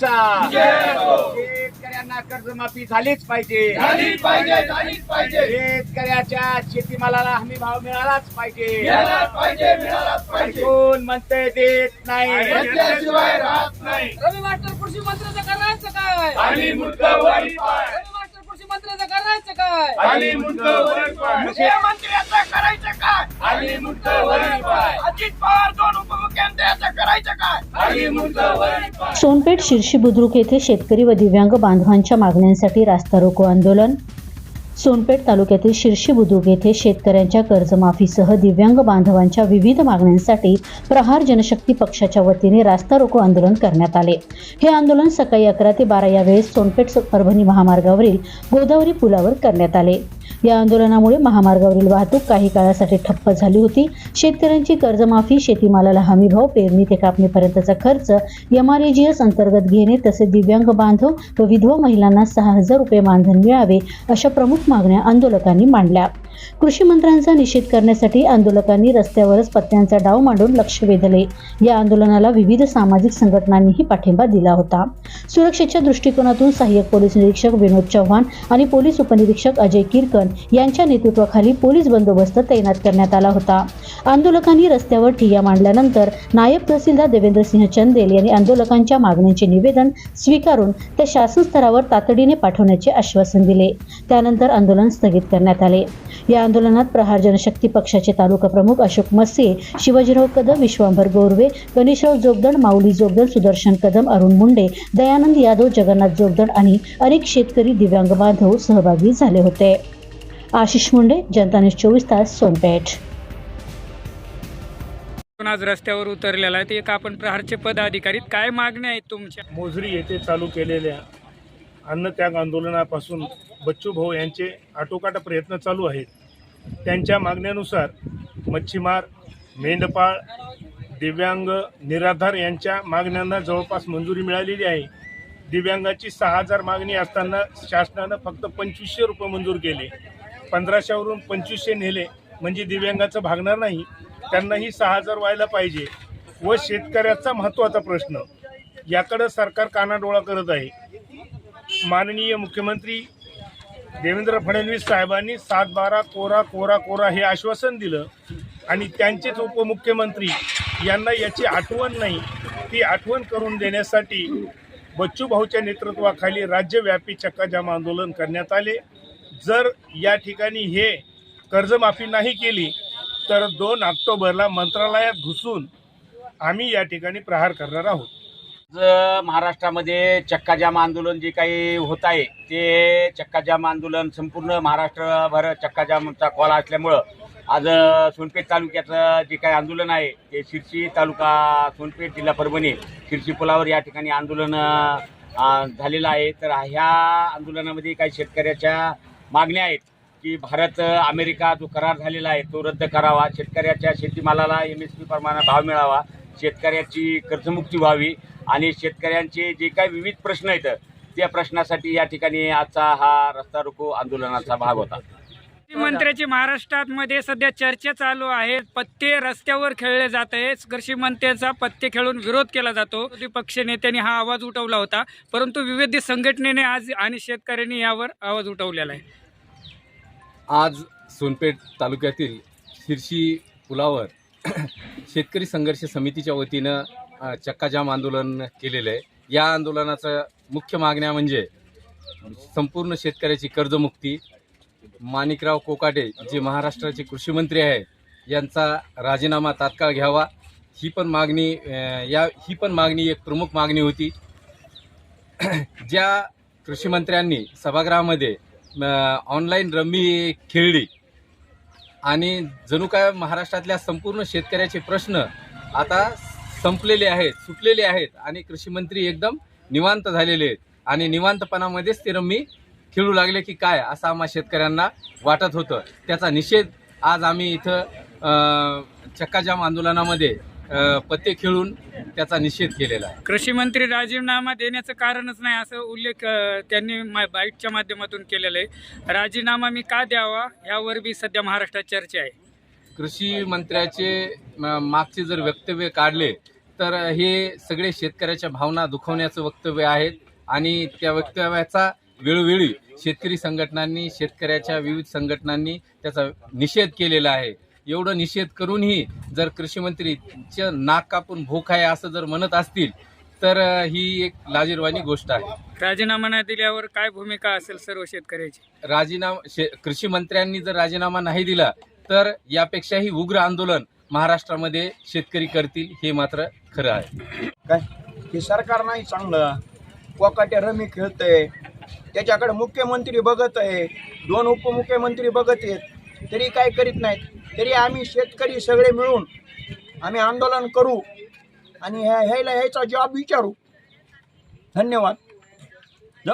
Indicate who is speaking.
Speaker 1: साहेबांचा शेतकऱ्यांना कर्जमाफी झालीच पाहिजे.
Speaker 2: झालीच पाहिजे झालीच पाहिजे.
Speaker 1: शेतकऱ्याच्या शेतीमालाला हमी भाव मिळालाच पाहिजे.
Speaker 2: मिळालाच पाहिजे मिळालाच पाहिजे.
Speaker 1: कोण म्हणतंय देत नाही.
Speaker 2: घेतल्याशिवाय राहत नाही.
Speaker 3: रवी मास्टर कृषी मंत्र्याचं करायचं काय?
Speaker 2: आणि
Speaker 3: मास्टर कृषी मंत्र्याचं करायचं काय?
Speaker 2: आणि मुख्यमंत्र्याचं करायचं काय? आणि अजित पवार दोन
Speaker 4: सोनपेठ शिर्शी बुद्रुक येथे शेतकरी व दिव्यांग बांधवांच्या मागण्यांसाठी रास्ता रोको आंदोलन. सोनपेठ तालुक्यातील शिर्शी बुद्रुक येथे शेतकऱ्यांच्या कर्जमाफीसह दिव्यांग बांधवांच्या विविध मागण्यांसाठी प्रहार जनशक्ती पक्षाच्या वतीने रास्ता रोको आंदोलन करण्यात आले. हे आंदोलन सकाळी अकरा ते बारा या वेळेस सोनपेठ परभणी महामार्गावरील गोदावरी पुलावर करण्यात आले. या आंदोलनामुळे महामार्गावरील वाहतूक काही काळासाठी ठप्प झाली होती. शेतकऱ्यांची कर्जमाफी शेतीमालाला हमीभाव पेरणी ते कापणीपर्यंतचा खर्च एमआरएजीएस अंतर्गत घेणे तसेच दिव्यांग बांधव व विधवा महिलांना सहा हजार रुपये मानधन मिळावे अशा प्रमुख मागण्या आंदोलकांनी मांडल्या. कृषी मंत्र्यांचा निषेध करण्यासाठी आंदोलकांनी रस्त्यावरच पत्त्यांचा डाव मांडून लक्ष वेधले. या आंदोलनाला विविध सामाजिक संघटनांनीही पाठिंबा दिला होता. सुरक्षेच्या दृष्टिकोनातून सहाय्यक पोलीस निरीक्षक विनोद चव्हाण आणि पोलीस उपनिरीक्षक अजय किरकन यांच्या नेतृत्वाखाली पोलीस बंदोबस्त तैनात करण्यात आला होता. आंदोलकांनी रस्त्यावर ठिय्या मांडल्यानंतर नायब तहसीलदार देवेंद्रसिंह चंदेल यांनी आंदोलकांच्या मागण्यांचे निवेदन स्वीकारून ते शासन स्तरावर तातडीने पाठवण्याचे आश्वासन दिले. त्यानंतर आंदोलन स्थगित करण्यात आले. या आंदोलनात प्रहार जनशक्ती पक्षाचे तालुका प्रमुख अशोक मस्से शिवाजीराव कदम विश्वांभर गोरवे गणेशराव जोगदंड माऊली जोगदंड सुदर्शन कदम अरुण मुंडे दयानंद यादव जगन्नाथ जोगदंड आणि अनेक शेतकरी दिव्यांग बांधव सहभागी झाले होते. आशिष मुंडे जनता न्यूज चोवीस तास सोनपेठ.
Speaker 5: आपण आज रस्त्यावर उतरलेला आहे ते एक आपण प्रहारचे पदाधिकारी काय मागण्या आहेत तुमच्या?
Speaker 6: मोजरी येथे चालू केलेल्या अन्नत्याग आंदोलनापासून बच्चू भाऊ यांचे आटोकाट प्रयत्न चालू आहेत. त्यांच्या मागण्यानुसार मच्छीमार मेंढपाळ दिव्यांग निराधार यांच्या मागण्यांना जवळपास मंजुरी मिळालेली आहे. दिव्यांगाची सहा हजार मागणी असताना शासनानं फक्त पंचवीसशे रुपये मंजूर केले. पंधराशेवरून पंचवीसशे नेले म्हणजे दिव्यांगाचं भागणार नाही. त्यांनाही सहा हजार व्हायला पाहिजे व शेतकऱ्याचा महत्त्वाचा प्रश्न. याकडं सरकार कानाडोळा करत आहे. माननीय मुख्यमंत्री देवेंद्र फडणवीस साहेबांनी सात बारा कोरा कोरा कोरा हे आश्वासन दिलं. आणि त्यांचेच उपमुख्यमंत्री यांना याची आठवण नाही. ती आठवण करून देण्यासाठी बच्चू भाऊच्या नेतृत्वाखाली राज्यव्यापी चक्काजाम आंदोलन करण्यात आले. जर या ठिकाणी हे कर्जमाफी नाही केली तर दोन ऑक्टोबरला मंत्रालयात घुसून आम्ही या ठिकाणी प्रहार करणार आहोत.
Speaker 1: महाराष्ट्रामध्ये चक्काजाम आंदोलन जे काही होत आहे ते चक्काजाम आंदोलन संपूर्ण महाराष्ट्रभर चक्काजामचा कॉल असल्यामुळं आज सोनपेठ तालुक्याचं जे काही आंदोलन आहे ते शिर्सी तालुका सोनपेठ जिल्हा परभणी शिर्शी पुलावर या ठिकाणी आंदोलन झालेलं आहे. तर ह्या आंदोलनामध्ये काही शेतकऱ्याच्या मागण्या आहेत की भारत अमेरिका जो करार झालेला आहे तो रद्द करावा. शेतकऱ्याच्या शेतीमालाला एम एस पी प्रमाणात भाव मिळावा. शेतकऱ्याची कर्जमुक्ती व्हावी. आणि शेतकऱ्यांचे जे काही विविध प्रश्न आहेत त्या प्रश्नासाठी या ठिकाणी आजचा हा रस्ता रोको आंदोलनाचा भाग होता.
Speaker 5: मंत्र्याची महाराष्ट्रात मध्ये सध्या चर्चा चालू आहे. पत्ते रस्त्यावर खेळले जात आहे कृषी मंत्र्याचा पत्ते खेळून विरोध केला जातो. विरोधी पक्ष नेत्यांनी हा आवाज उठवला होता. परंतु विविध संघटनेने आज आणि शेतकऱ्यांनी यावर आवाज उठवलेला आहे.
Speaker 7: आज सोनपेठ तालुक्यातील शिर्शी पुलावर शेतकरी संघर्ष समितीच्या वतीनं चक्काजाम आंदोलन केलेलं आहे. या आंदोलनाचं मुख्य मागण्या म्हणजे संपूर्ण शेतकऱ्याची कर्जमुक्ती. माणिकराव कोकाटे जे महाराष्ट्राचे कृषी मंत्री आहे यांचा राजीनामा तात्काळ घ्यावा. ही पण मागणी या ही पण मागणी एक प्रमुख मागणी होती. ज्या कृषीमंत्र्यांनी सभागृहामध्ये ऑनलाईन रम्मी खेळली आणि जणू काय महाराष्ट्रातल्या संपूर्ण शेतकऱ्याचे प्रश्न आता संपलेले आहेत सुटलेले आहेत आणि कृषी मंत्री एकदम निवांत झालेले आहेत. आणि निवांतपणामध्येच ते रम्मी खेळू लागले की काय असं आम्हा शेतकऱ्यांना वाटत होतं. त्याचा निषेध आज आम्ही इथं चक्काजाम आंदोलनामध्ये पत्ते खेळून त्याचा निषेध केलेला आहे.
Speaker 5: कृषी मंत्री राजीनामा देण्याचं कारणच नाही असं उल्लेख त्यांनी मा बाईटच्या माध्यमातून केलेला आहे. राजीनामा मी का द्यावा? यावर बी सध्या महाराष्ट्रात चर्चा आहे.
Speaker 7: कृषी मंत्र्याचे मागचे जर वक्तव्य काढले तर हे सगळे शेतकऱ्याच्या भावना दुखवण्याचं वक्तव्य आहेत. आणि त्या वक्तव्याचा वेळोवेळी शेतकरी संघटनांनी शेतकऱ्याच्या विविध संघटनांनी त्याचा निषेध केलेला आहे. एवढं निषेध करूनही जर कृषी मंत्रीचं नाक कापून भूक आहे असं जर म्हणत असतील तर ही एक लाजीरवाणी गोष्ट आहे.
Speaker 5: राजीनामा न दिल्यावर काय भूमिका असेल सर्व शेतकऱ्याची?
Speaker 7: राजीनामा शे कृषी मंत्र्यांनी जर राजीनामा नाही दिला तर यापेक्षाही उग्र आंदोलन महाराष्ट्रामध्ये शेतकरी करतील हे मात्र खरं आहे.
Speaker 2: काय? हे सरकार नाही चांगलं. कोकाट्या रमी खेळतंय. त्याच्याकडे मुख्यमंत्री बघत आहे. दोन उपमुख्यमंत्री बघत आहेत. तरी काय करीत नाहीत. तरी आम्ही शेतकरी सगळे मिळून आम्ही आंदोलन करू आणि ह्या ह्याला ह्याचा जॉब विचारू. धन्यवाद.